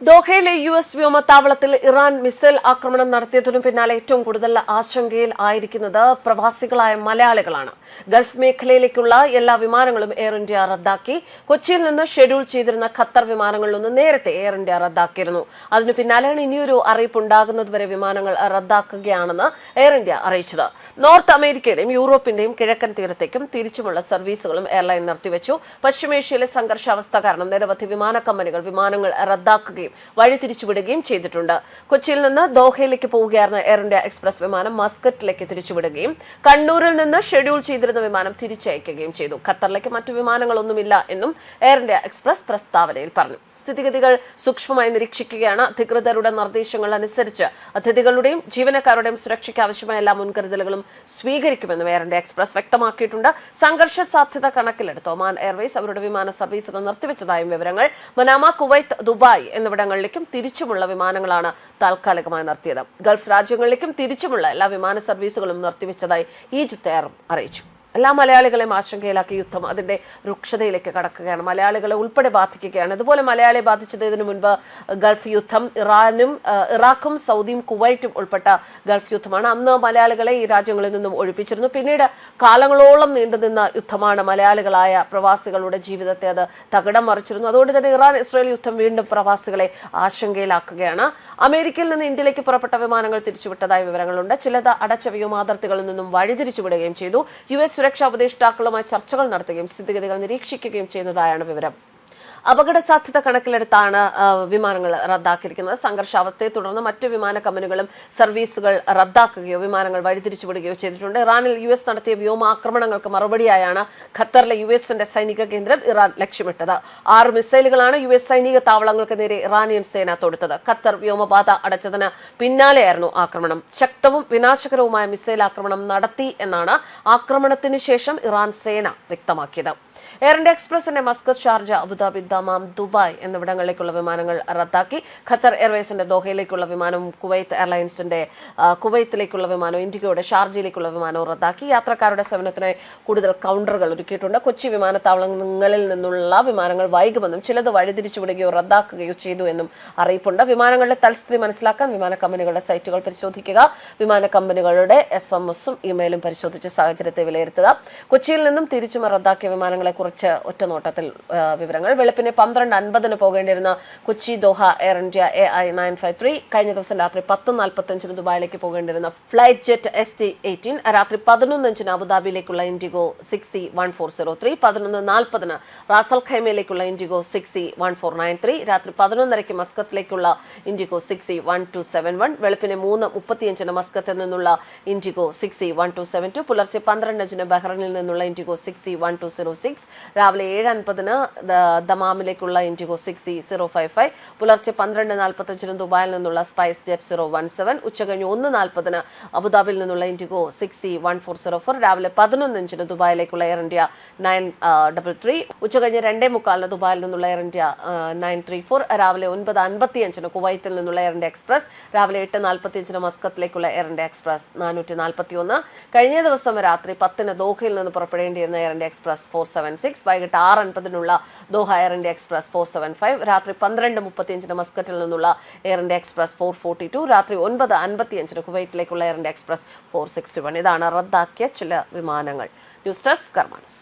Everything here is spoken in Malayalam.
ദോഹയിലെ യു എസ് വ്യോമത്താവളത്തിൽ ഇറാൻ മിസൈൽ ആക്രമണം നടത്തിയതിനു പിന്നാലെ ഏറ്റവും കൂടുതൽ ആശങ്കയിൽ ആയിരിക്കുന്നത് പ്രവാസികളായ മലയാളികളാണ്. ഗൾഫ് മേഖലയിലേക്കുള്ള എല്ലാ വിമാനങ്ങളും എയർ ഇന്ത്യ റദ്ദാക്കി. കൊച്ചിയിൽ നിന്ന് ഷെഡ്യൂൾ ചെയ്തിരുന്ന ഖത്തർ വിമാനങ്ങളിലൊന്ന് നേരത്തെ എയർ ഇന്ത്യ റദ്ദാക്കിയിരുന്നു. അതിനു പിന്നാലെയാണ് ഇനിയൊരു അറിയിപ്പ് ഉണ്ടാകുന്നതുവരെ വിമാനങ്ങൾ റദ്ദാക്കുകയാണെന്ന് എയർ ഇന്ത്യ അറിയിച്ചത്. നോർത്ത് അമേരിക്കയുടെയും യൂറോപ്പിന്റെയും കിഴക്കൻ തീരത്തേക്കും തിരിച്ചുമുള്ള സർവീസുകളും എയർലൈൻ നിർത്തിവെച്ചു. പശ്ചിമേഷ്യയിലെ സംഘർഷാവസ്ഥ കാരണം നിരവധി വിമാന കമ്പനികൾ വിമാനങ്ങൾ റദ്ദാക്കുകയും വഴി തിരിച്ചുവിടുകയും ചെയ്തിട്ടുണ്ട്. കൊച്ചിയിൽ നിന്ന് ദോഹയിലേക്ക് പോവുകയായിരുന്ന എയർ ഇന്ത്യ എക്സ്പ്രസ് വിമാനം മസ്കറ്റിലേക്ക് തിരിച്ചുവിടുകയും കണ്ണൂരിൽ നിന്ന് ഷെഡ്യൂൾ ചെയ്തിരുന്ന വിമാനം തിരിച്ചയക്കുകയും ചെയ്തു. ഖത്തറിലേക്ക് മറ്റു വിമാനങ്ങളൊന്നുമില്ല എന്നും എയർ ഇന്ത്യ എക്സ്പ്രസ് പ്രസ്താവനയിൽ പറഞ്ഞു. സ്ഥിതിഗതികൾ സൂക്ഷ്മമായി നിരീക്ഷിക്കുകയാണ്. അധികൃതരുടെ നിർദ്ദേശങ്ങൾ അനുസരിച്ച് അതിഥികളുടെയും ജീവനക്കാരുടെയും സുരക്ഷയ്ക്ക് ആവശ്യമായ എല്ലാ മുൻകരുതലുകളും സ്വീകരിക്കുമെന്നും എയർ ഇന്ത്യ എക്സ്പ്രസ് വ്യക്തമാക്കിയിട്ടുണ്ട്. സംഘർഷ സാധ്യത കണക്കിലെടുത്ത്. ഒമാൻ എയർവേസ് അവരുടെ വിമാന സർവീസുകൾ നിർത്തിവെച്ചതായും വിവരങ്ങൾ. മനാമ കുവൈത്ത് ദുബായ് എന്നിവിടങ്ങളിലേക്കും തിരിച്ചുമുള്ള വിമാനങ്ങളാണ് താൽക്കാലികമായി നിർത്തിയത്. ഗൾഫ് രാജ്യങ്ങളിലേക്കും തിരിച്ചുമുള്ള എല്ലാ വിമാന സർവീസുകളും നിർത്തിവെച്ചതായി ഈജിപ്ത് എയർ അറിയിച്ചു. എല്ലാ മലയാളികളെയും ആശങ്കയിലാക്കി യുദ്ധം. അതിന്റെ രൂക്ഷതയിലേക്ക് കടക്കുകയാണ്. മലയാളികളെ ഉൾപ്പെടെ ബാധിക്കുകയാണ്. അതുപോലെ മലയാളിയെ ബാധിച്ചത് ഇതിനു മുൻപ് ഗൾഫ് യുദ്ധം ഇറാനും ഇറാഖും സൗദിയും കുവൈറ്റും ഉൾപ്പെട്ട ഗൾഫ് യുദ്ധമാണ് അന്ന് മലയാളികളെ ഈ രാജ്യങ്ങളിൽ നിന്നും ഒഴിപ്പിച്ചിരുന്നു. പിന്നീട് കാലങ്ങളോളം നീണ്ടുനിന്ന യുദ്ധമാണ് മലയാളികളായ പ്രവാസികളുടെ ജീവിതത്തെ അത് തകിടം മറിച്ചിരുന്നു. അതുകൊണ്ട് തന്നെ ഇറാൻ ഇസ്രായേൽ യുദ്ധം വീണ്ടും പ്രവാസികളെ ആശങ്കയിലാക്കുകയാണ്. അമേരിക്കയിൽ നിന്ന് ഇന്ത്യയിലേക്ക് പുറപ്പെട്ട വിമാനങ്ങൾ തിരിച്ചുവിട്ടതായ വിവരങ്ങളുണ്ട്. ചിലത് അടച്ച വ്യോമാതിർത്തികളിൽ നിന്നും വഴിതിരിച്ചുവിടുകയും ചെയ്തു. യു എസ് സുരക്ഷാ ഉപദേഷ്ടാക്കളുമായി ചർച്ചകൾ നടത്തുകയും സ്ഥിതിഗതികൾ നിരീക്ഷിക്കുകയും ചെയ്യുന്നതായാണ് വിവരം. അപകട സാധ്യത കണക്കിലെടുത്താണ് വിമാനങ്ങൾ റദ്ദാക്കിയിരിക്കുന്നത്. സംഘർഷാവസ്ഥയെ തുടർന്ന് മറ്റു വിമാന കമ്പനികളും സർവീസുകൾ റദ്ദാക്കുകയോ വിമാനങ്ങൾ വഴിതിരിച്ചുവിടുകയോ ചെയ്തിട്ടുണ്ട്. ഇറാനിൽ യു എസ് നടത്തിയ വ്യോമാക്രമണങ്ങൾക്ക് മറുപടിയായാണ് ഖത്തറിലെ യു എസിന്റെ സൈനിക കേന്ദ്രം ഇറാൻ ലക്ഷ്യമിട്ടത്. ആറ് മിസൈലുകളാണ് യു എസ് സൈനിക താവളങ്ങൾക്ക് നേരെ ഇറാനിയൻ സേന തൊടുത്തത്. ഖത്തർ വ്യോമപാത അടച്ചതിന് പിന്നാലെയായിരുന്നു ആക്രമണം. ശക്തവും വിനാശകരവുമായ മിസൈൽ ആക്രമണം നടത്തി എന്നാണ് ആക്രമണത്തിന് ശേഷം ഇറാൻ സേന വ്യക്തമാക്കിയത്. Air India എക്സ്പ്രസിന്റെ Muscat Sharjah Abu Dhabi Dammam Dubai എന്നിവിടങ്ങളിലേക്കുള്ള വിമാനങ്ങൾ റദ്ദാക്കി. ഖത്തർ എയർവേസിന്റെ ദോഹയിലേക്കുള്ള വിമാനവും കുവൈത്ത് എയർലൈൻസിന്റെ കുവൈത്തിലേക്കുള്ള വിമാനവും ഇൻഡിഗോയുടെ ഷാർജയിലേക്കുള്ള വിമാനവും റദ്ദാക്കി. യാത്രക്കാരുടെ സേവനത്തിനായി കൂടുതൽ കൗണ്ടറുകൾ ഒരുക്കിയിട്ടുണ്ട്. കൊച്ചി വിമാനത്താവളങ്ങളിൽ നിന്നുള്ള വിമാനങ്ങൾ വൈകുമെന്നും ചിലത് വഴിതിരിച്ചുവിടുകയോ റദ്ദാക്കുകയോ ചെയ്തു എന്നും അറിയിപ്പുണ്ട്. വിമാനങ്ങളുടെ തൽസ്ഥിതി മനസ്സിലാക്കാൻ വിമാന കമ്പനികളുടെ സൈറ്റുകൾ പരിശോധിക്കുക. വിമാന കമ്പനികളുടെ എസ് എം എസും ഇമെയിലും പരിശോധിച്ച് സാഹചര്യത്തെ വിലയിരുത്തുക. കൊച്ചിയിൽ നിന്നും തിരിച്ചും റദ്ദാക്കിയ വിമാനങ്ങളെ കുറിച്ച് ഒറ്റനോട്ടത്തിൽ വിവരങ്ങൾ വെളുപ്പിന് പന്ത്രണ്ട് അൻപതിന് പോകേണ്ടിയിരുന്ന Kochi Doha Air India A I nine five three കഴിഞ്ഞ ദിവസം രാത്രി പത്ത് നാൽപ്പത്തഞ്ചിന് ദുബായിലേക്ക് പോകേണ്ടിരുന്ന flight jet S T eighteen രാത്രി പതിനൊന്നഞ്ചിന് അബുദാബിയിലേക്കുള്ള IndiGo six C one four zero three പതിനൊന്ന് നാൽപ്പതിന് റാസൽ ഖൈമയിലേക്കുള്ള IndiGo six C one four nine three രാത്രി പതിനൊന്നരയ്ക്ക് മസ്കത്തിലേക്കുള്ള IndiGo six C one two seven one വെളുപ്പിന് മൂന്ന് മുപ്പത്തിയഞ്ചിന് മസ്കത്തിൽ നിന്നുള്ള IndiGo six C one two seven two പുലർച്ചെ പന്ത്രണ്ടഞ്ചിന് ബഹ്റൈനിൽ നിന്നുള്ള IndiGo six C one two zero six രാവിലെ ഏഴ് അൻപതിന് ദമാമിലേക്കുള്ള IndiGo six E zero five five. പുലർച്ചെ പന്ത്രണ്ട് നാൽപ്പത്തഞ്ചിന് ദുബായിൽ നിന്നുള്ള SpiceJet zero one seven. ഉച്ചകഴിഞ്ഞ് ഒന്ന് നാൽപ്പതിന് അബുദാബിയിൽ നിന്നുള്ള IndiGo six E one four zero four. രാവിലെ പതിനൊന്നഞ്ചിന് ദുബായിലേക്കുള്ള Air India nine double three. ഉച്ചകഴിഞ്ഞ് രണ്ടേ മുക്കാലിന് ദുബായിൽ നിന്നുള്ള Air India nine three four. രാവിലെ ഒൻപത് അൻപത്തിയഞ്ചിന് കുവൈത്തിൽ നിന്നുള്ള എയർ ഇന്ത്യ എക്സ്പ്രസ്. രാവിലെ എട്ട് നാൽപ്പത്തിയഞ്ചിന് മസ്കത്തിലേക്കുള്ള എയർ ഇന്ത്യ എക്സ്പ്രസ് നാനൂറ്റി നാൽപ്പത്തി ഒന്ന് കഴിഞ്ഞ ദിവസം രാത്രി പത്തിന് ദോഹയിൽ നിന്ന് പുറപ്പെടേണ്ടിയിരുന്ന Air India Express four seven six. വൈകിട്ട് ആറ് അൻപതിനുള്ള Doha Air India Express four seven five രാത്രി പന്ത്രണ്ട് മുപ്പത്തിയഞ്ചിന് മസ്കറ്റിൽ നിന്നുള്ള Air India Express four forty two രാത്രി ഒൻപത് അൻപത്തിയഞ്ചിന് കുവൈറ്റിലേക്കുള്ള Air India Express four sixty one ഇതാണ് റദ്ദാക്കിയ ചില വിമാനങ്ങൾ. News desk കർമാനസ്.